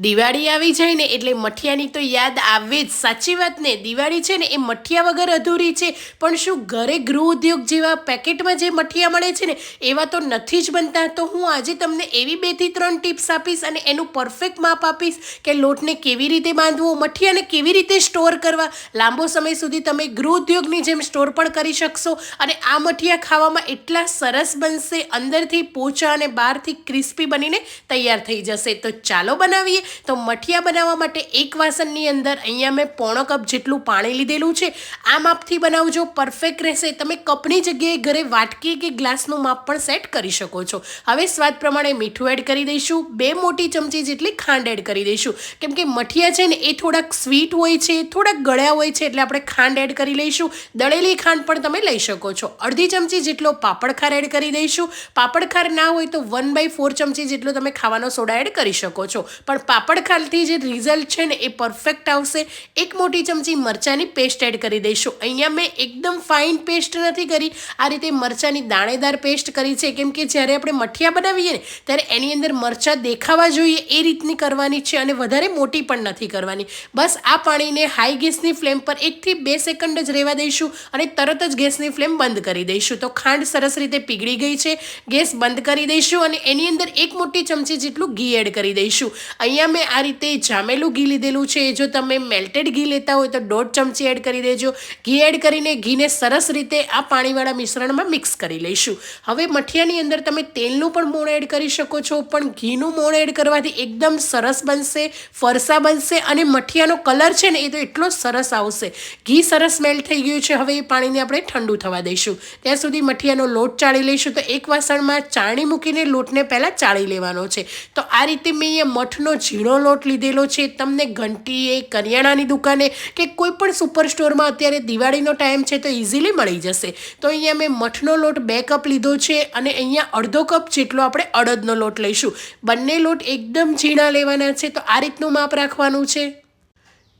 દિવાળી આવી જાય ને એટલે મઠિયાની તો યાદ આવે જ. સાચી વાત ને? દિવાળી છે ને એ મઠિયા વગર અધૂરી છે. પણ શું ઘરે ગૃહ ઉદ્યોગ જેવા પેકેટમાં જે મઠિયા મળે છે ને, એવા તો નથી જ બનતા. તો હું આજે તમને એવી બેથી ત્રણ ટિપ્સ આપીશ અને એનું પરફેક્ટ માપ આપીશ કે લોટને કેવી રીતે બાંધવો, મઠિયાને કેવી રીતે સ્ટોર કરવા. લાંબો સમય સુધી તમે ગૃહ ઉદ્યોગની જેમ સ્ટોર પણ કરી શકશો અને આ મઠિયા ખાવામાં એટલા સરસ બનશે, અંદરથી પોચા અને બહારથી ક્રિસ્પી બનીને તૈયાર થઈ જશે. તો ચાલો બનાવીએ. તો મઠિયા બનાવવા માટે એક વાસણની અંદર અહીંયા મેં પોણો કપ જેટલું પાણી લીધેલું છે. આ માપથી બનાવજો પરફેક્ટ રહેશે. તમે કપની જગ્યાએ ઘરે વાટકી કે ગ્લાસનું માપ પણ સેટ કરી શકો છો. હવે સ્વાદ પ્રમાણે મીઠું એડ કરી દઈશું. બે મોટી ચમચી જેટલી ખાંડ એડ કરી દઈશું. કેમ કે મઠિયા છે ને, એ થોડાક સ્વીટ હોય છે, થોડાક ગળ્યા હોય છે, એટલે આપણે ખાંડ એડ કરી લઈશું. દળેલી ખાંડ પણ તમે લઈ શકો છો. અડધી ચમચી જેટલો પાપડખાર એડ કરી દઈશું. પાપડખાર ના હોય તો વન બાય ફોર ચમચી જેટલો તમે ખાવાનો સોડા એડ કરી શકો છો. પણ પાપડ ખાલથી જે રિઝલ્ટ છે ને એ પરફેક્ટ આવશે. એક મોટી ચમચી મરચાંની પેસ્ટ એડ કરી દઈશું. અહીંયા મેં એકદમ ફાઇન પેસ્ટ નથી કરી. આ રીતે મરચાંની દાણેદાર પેસ્ટ કરી છે. કેમ કે જ્યારે આપણે મઠિયા બનાવીએ ને, ત્યારે એની અંદર મરચાં દેખાવા જોઈએ એ રીતની કરવાની છે અને વધારે મોટી પણ નથી કરવાની. બસ આ પાણીને હાઈ ગેસની ફ્લેમ પર એકથી બે સેકન્ડ જ રહેવા દઈશું અને તરત જ ગેસની ફ્લેમ બંધ કરી દઈશું. તો ખાંડ સરસ રીતે પીગળી ગઈ છે. ગેસ બંધ કરી દઈશું અને એની અંદર એક મોટી ચમચી જેટલું ઘી એડ કરી દઈશું. અહીંયા મેં આ રીતે જામેલું ઘી લીધેલું છે, જો તમે મેલ્ટેડ ઘી લેતા હોય તો દોઢ ચમચી એડ કરી દેજો. ઘી એડ કરીને ઘીને સરસ રીતે આ પાણીવાળા મિશ્રણમાં મિક્સ કરી લઈશું. હવે મઠિયાની અંદર તમે તેલનું પણ મોણ એડ કરી શકો છો, પણ ઘીનું મોણ એડ કરવાથી એકદમ સરસ બનશે, ફરસા બનશે અને મઠિયાનો કલર છે ને એ તો એટલો સરસ આવશે. ઘી સરસ મેલ્ટ થઈ ગયું છે, હવે એ પાણીને આપણે ઠંડુ થવા દઈશું. ત્યાં સુધી મઠિયાનો લોટ ચાળી લઈશું. તો એક વાસણમાં ચાણી મૂકીને લોટને પહેલાં ચાળી લેવાનો છે. તો આ રીતે મેં અહીંયા મઠનો ઝીણો લોટ લીધેલો છે, તમને ઘંટીએ, કરિયાણાની દુકાને કે કોઈ પણ સુપર સ્ટોરમાં અત્યારે દિવાળીનો ટાઈમ છે તો ઇઝીલી મળી જશે. તો અહીંયા મેં મઠનો લોટ બે કપ લીધો છે અને અહીંયા અડધો કપ જેટલો આપણે અડદનો લોટ લઈશું. બંને લોટ એકદમ ઝીણા લેવાના છે, તો આ રીતનું માપ રાખવાનું છે?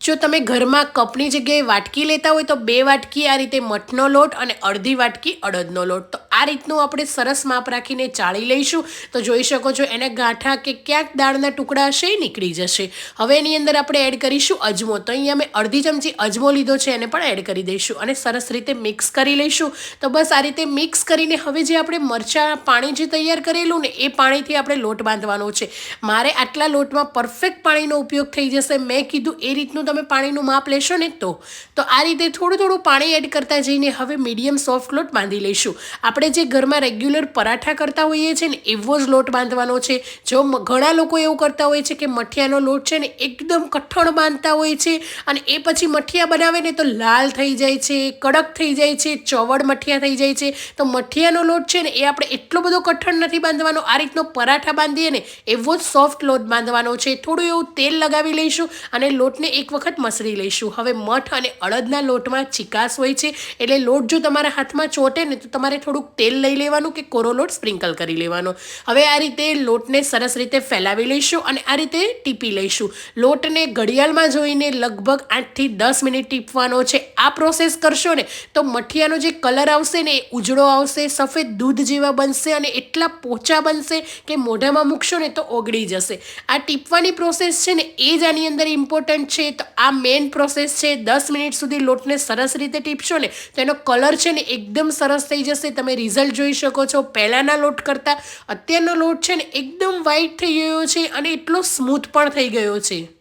જો તમે ઘરમાં કપની જગ્યાએ વાટકી લેતા હોય તો બે વાટકી આ રીતે મઠનો લોટ અને અડધી વાટકી અડદનો લોટ. તો આ રીતનું આપણે સરસ માપ રાખીને ચાળી લઈશું. તો જોઈ શકો છો એના ગાંઠા કે ક્યાંક દાળના ટુકડા હશે એ નીકળી જશે. હવે એની અંદર આપણે એડ કરીશું અજમો. તો અહીંયા મેં અડધી ચમચી અજમો લીધો છે, એને પણ એડ કરી દઈશું અને સરસ રીતે મિક્સ કરી લઈશું. તો બસ આ રીતે મિક્સ કરીને હવે જે આપણે મરચાં, પાણી જે તૈયાર કરેલું ને એ પાણીથી આપણે લોટ બાંધવાનો છે. મારે આટલા લોટમાં પરફેક્ટ પાણીનો ઉપયોગ થઈ જશે. મેં કીધું એ રીતનું તમે પાણીનું માપ લેશો ને તો તો આ રીતે થોડું થોડું પાણી એડ કરતા જઈને હવે મીડિયમ સોફ્ટ લોટ બાંધી લઈશું. આપણે જે ઘરમાં રેગ્યુલર પરાઠા કરતા હોઈએ છીએ ને, એવો જ લોટ બાંધવાનો છે. જો ઘણા લોકો એવું કરતા હોય છે કે મઠિયાનો લોટ છે ને, એકદમ કઠણ બાંધતા હોય છે અને એ પછી મઠિયા બનાવે ને તો લાલ થઈ જાય છે, કડક થઈ જાય છે ચવડ મઠિયા થઈ જાય છે. તો મઠિયાનો લોટ છે ને, એ આપણે એટલો બધો કઠણ નથી બાંધવાનો. આ રીતનો પરાઠા બાંધીએ ને, એવો જ સોફ્ટ લોટ બાંધવાનો છે. થોડું એવું તેલ લગાવી લઈશું અને લોટને એક વખત મસળી લઈશું. હવે મઠ અને અડદના લોટમાં ચિકાસ હોય છે, એટલે લોટ જો તમારા હાથમાં ચોટે ને તો તમારે થોડુંક તેલ લઈ લેવાનું કે કોરો લોટ સ્પ્રિંકલ કરી લેવાનો. હવે આ રીતે લોટને સરસ રીતે ફેલાવી લઈશું અને આ રીતે ટીપી લઈશું. લોટને ઘડિયાળમાં જોઈને લગભગ આઠથી દસ મિનિટ ટીપવાનો છે. આ પ્રોસેસ કરશો ને તો મઠિયાનો જે કલર આવશે ને એ ઉજળો આવશે, સફેદ દૂધ જેવા બનશે અને એટલા પોચા બનશે કે મોઢામાં મૂકશો ને તો ઓગળી જશે. આ ટીપવાની પ્રોસેસ છે ને એ જ આની અંદર ઇમ્પોર્ટન્ટ છે. તો આ મેઇન પ્રોસેસ છે, દસ મિનિટ સુધી લોટને સરસ રીતે ટીપશો ને, તો એનો કલર છે ને એકદમ સરસ થઈ જશે. તમે રિઝલ્ટ જોઈ શકો છો. પહેલાંના લોટ કરતાં અત્યારનો લોટ છે ને એકદમ વ્હાઈટ થઈ ગયો છે અને એટલો સ્મૂથ પણ થઈ ગયો છે.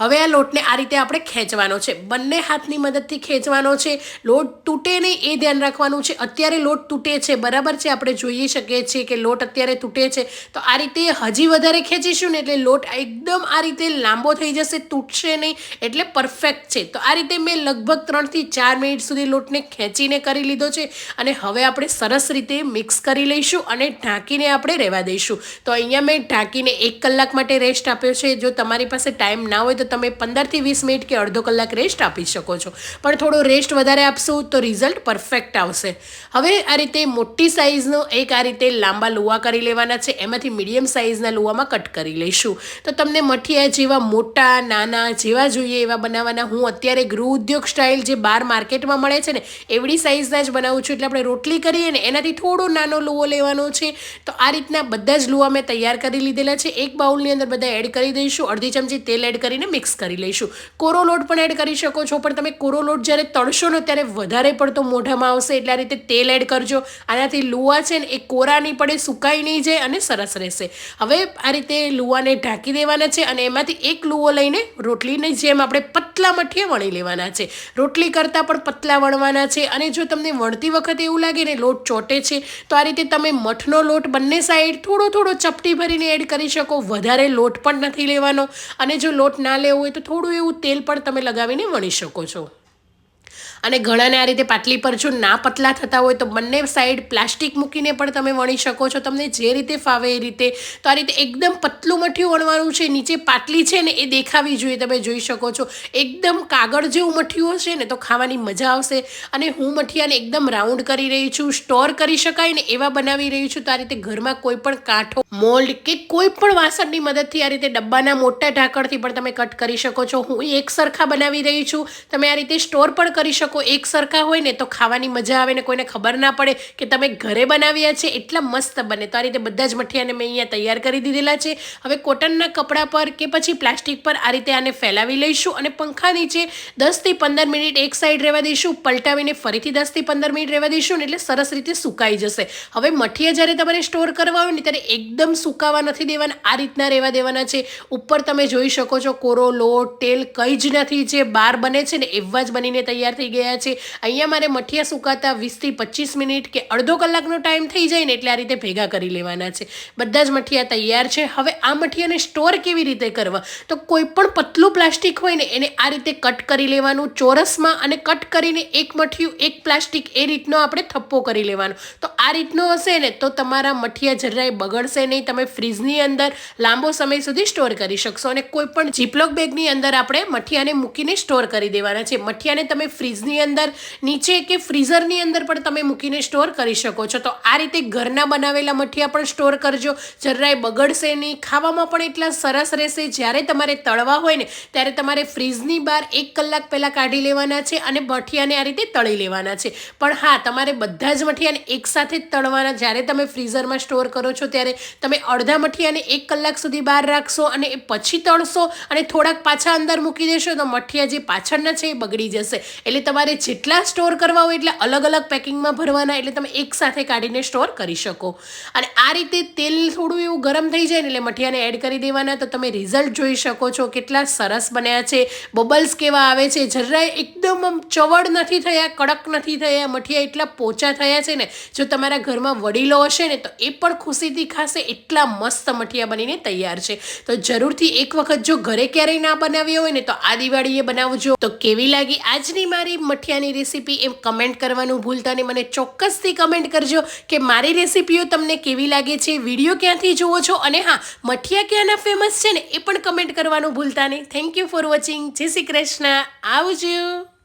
હવે આ લોટને આ રીતે આપણે ખેંચવાનો છે. બંને હાથની મદદથી ખેંચવાનો છે. લોટ તૂટે નહીં એ ધ્યાન રાખવાનું છે. અત્યારે લોટ તૂટે છે. બરાબર છે? આપણે જોઈ શકીએ છીએ કે લોટ અત્યારે તૂટે છે. તો આ રીતે હજી વધારે ખેંચીશું ને એટલે લોટ એકદમ આ રીતે લાંબો થઈ જશે, તૂટશે નહીં એટલે પરફેક્ટ છે. તો આ રીતે મેં લગભગ ત્રણથી ચાર મિનિટ સુધી લોટને ખેંચીને કરી લીધો છે અને હવે આપણે સરસ રીતે મિક્સ કરી લઈશું અને ઢાંકીને આપણે રહેવા દઈશું. તો અહીંયા મેં ઢાંકીને એક કલાક માટે રેસ્ટ આપ્યો છે. જો તમારી પાસે ટાઈમ ના હોય તો તો તમે પંદરથી વીસ મિનિટ કે અડધો કલાક રેસ્ટ આપી શકો છો. પણ થોડો રેસ્ટ વધારે આપશો તો રિઝલ્ટ પરફેક્ટ આવશે. હવે આ રીતે મોટી સાઇઝનો એક આ રીતે લાંબા લુવા કરી લેવાના છે. એમાંથી મીડિયમ સાઇઝના લુવામાં કટ કરી લઈશું. તો તમને મઠિયા જેવા મોટા, નાના જેવા જોઈએ એવા બનાવવાના. હું અત્યારે ગૃહ ઉદ્યોગ સ્ટાઇલ જે બાર માર્કેટમાં મળે છે ને, એવડી સાઇઝના જ બનાવું છું. એટલે આપણે રોટલી કરીએ ને, એનાથી થોડો નાનો લુવો લેવાનો છે. તો આ રીતના બધા જ લુવા મેં તૈયાર કરી લીધેલા છે. એક બાઉલની અંદર બધા એડ કરી દઈશું. અડધી ચમચી તેલ એડ કરીને મિક્સ કરી લઈશું. કોરો લોટ પણ એડ કરી શકો છો, પણ તમે કોરો લોટ જ્યારે તળશો ને ત્યારે વધારે પડતો મોઢામાં આવશે, એટલે આ રીતે તેલ એડ કરજો. આનાથી લુવા છે ને એ કોરા નહીં પડે, સુકાઈ નહીં જાય અને સરસ રહેશે. હવે આ રીતે લુવાને ઢાંકી દેવાના છે અને એમાંથી એક લુવો લઈને રોટલીને જેમ આપણે પતલા મઠીએ વણી લેવાના છે. રોટલી કરતાં પણ પતલા વણવાના છે અને જો તમને વણતી વખતે એવું લાગે ને લોટ ચોટે છે, તો આ રીતે તમે મઠનો લોટ બંને સાઈડ થોડો થોડો ચપટી ભરીને એડ કરી શકો, વધારે લોટ પણ નથી લેવાનો. અને જો લોટ ના લેવો હોય તો થોડું એવું તેલ પણ તમે લગાવીને વણી શકો છો. અને ઘણાને આ રીતે પાટલી પર જો ના પતલા થતા હોય તો બંને સાઈડ પ્લાસ્ટિક મૂકીને પણ તમે વણી શકો છો. તમને જે રીતે ફાવે એ રીતે. તો આ રીતે એકદમ પતલું મઠિયું વણવાનું છે, નીચે પાટલી છે ને એ દેખાવી જોઈએ તમે જોઈ શકો છો. એકદમ કાગળ જેવું મઠિયું હશે ને તો ખાવાની મજા આવશે. અને હું મઠિયાને એકદમ રાઉન્ડ કરી રહી છું સ્ટોર કરી શકાય ને એવા બનાવી રહી છું. તો આ રીતે ઘરમાં કોઈ પણ કાંઠો મોલ્ડ કે કોઈ પણ વાસણની મદદથી આ રીતે ડબ્બાના મોટા ઢાંકણથી પણ તમે કટ કરી શકો છો. હું એક સરખા બનાવી રહી છું. તમે આ રીતે સ્ટોર પણ કરી શકો એક સરખા હોય ને તો ખાવાની મજા આવે ને કોઈને ખબર ના પડે કે તમે ઘરે બનાવ્યા છે, એટલા મસ્ત બને. તો આ રીતે બધા જ મઠિયાને મેં અહીંયા તૈયાર કરી દીધેલા છે. હવે કોટનના કપડા પર કે પછી પ્લાસ્ટિક પર આ રીતે આને ફેલાવી લઈશું અને પંખા નીચે દસથી પંદર મિનિટ એક સાઈડ રહેવા દઈશું, પલટાવીને ફરીથી દસથી પંદર મિનિટ રહેવા દઈશું ને એટલે સરસ રીતે સુકાઈ જશે. હવે મઠિયા જ્યારે તમારે સ્ટોર કરવા હોય ને ત્યારે એકદમ સુકાવા નથી દેવાના, આ રીતના રહેવા દેવાના છે. ઉપર તમે જોઈ શકો છો કોરો, લોટ, તેલ કંઈ જ નથી જે બાર બને છે ને એવા જ બનીને તૈયાર થઈ ગયા છે. અહીંયા મારે મઠિયા સુકાતા વીસથી પચીસ મિનિટ કે અડધો કલાકનો ટાઈમ થઈ જાય ને એટલે આ રીતે ભેગા કરી લેવાના છે. બધા જ મઠિયા તૈયાર છે. હવે આ મઠિયાને સ્ટોર કેવી રીતે કરવા? તો કોઈ પણ પતલું પ્લાસ્ટિક હોય ને એને આ રીતે કટ કરી લેવાનું, ચોરસમાં અને કટ કરીને એક મઠિયું, એક પ્લાસ્ટિક એ રીતનો આપણે થપ્પો કરી લેવાનો. તો આ રીતનો હશે ને તો તમારા મઠિયા જરાય બગડશે નહીં. તમે ફ્રીજની અંદર લાંબો સમય સુધી સ્ટોર કરી શકશો અને કોઈ પણ જીપલોક બેગની અંદર આપણે મઠિયાને મૂકીને સ્ટોર કરી દેવાના છે. મઠિયાને તમે ફ્રીજની અંદર, નીચે કે ફ્રીઝરની અંદર પણ તમે મૂકીને સ્ટોર કરી શકો છો. તો આ રીતે ઘરના બનાવેલા મઠિયા પણ સ્ટોર કરજો. જરાય બગડશે નહીં. ખાવામાં પણ એટલા સરસ રહેશે. જ્યારે તમારે તળવા હોય ને, ત્યારે તમારે ફ્રીજની બહાર એક કલાક પહેલાં કાઢી લેવાના છે અને મઠિયાને આ રીતે તળી લેવાના છે. પણ હા, તમારે બધા જ મઠિયાને એકસાથે જ તળવાના. જ્યારે તમે ફ્રીઝરમાં સ્ટોર કરો છો, ત્યારે તમે અડધા મઠિયાને એક કલાક સુધી બહાર રાખશો અને એ પછી તળશો અને થોડાક પાછા અંદર મૂકી દેશો, તો મઠિયા જે પાછળના છે એ બગડી જશે. એટલે તમારે જેટલા સ્ટોર કરવા હોય એટલે અલગ અલગ પેકિંગમાં ભરવાના એટલે તમે એકસાથે કાઢીને સ્ટોર કરી શકો. અને આ રીતે તેલ થોડું એવું ગરમ થઈ જાય ને એટલે મઠિયાને એડ કરી દેવાના, તો તમે રિઝલ્ટ જોઈ શકો છો કેટલા સરસ બન્યા છે. બબલ્સ કેવા આવે છે? જરાય એકદમ ચવડ નથી થયા, કડક નથી થયા, મઠિયા એટલા પોચા થયા છે ને, જો તમારા ઘરમાં વડીલો હશે ને, તો એ પણ ખુશીથી ખાશે, એટલા મસ્ત મઠિયા બનીને તૈયાર છે. તો જરૂરથી એક વખત જો ઘરે ક્યારેય ના બનાવ્યો હોય ને, તો આ દિવાળીએ બનાવજો. તો કેવી લાગી આજની મારી મઠિયાની રેસીપી એમ કમેન્ટ કરવાનું ભૂલતા નહીં. મને ચોક્કસથી કમેન્ટ કરજો કે મારી રેસીપીઓ તમને કેવી લાગે છે, વીડિયો ક્યાંથી જુઓ છો? અને હા, મઠિયા ક્યાંના ફેમસ છે ને એ પણ કમેન્ટ કરવાનું ભૂલતા નહીં. થેન્ક યુ ફોર વોચિંગ જય શ્રી કૃષ્ણ. આવજો.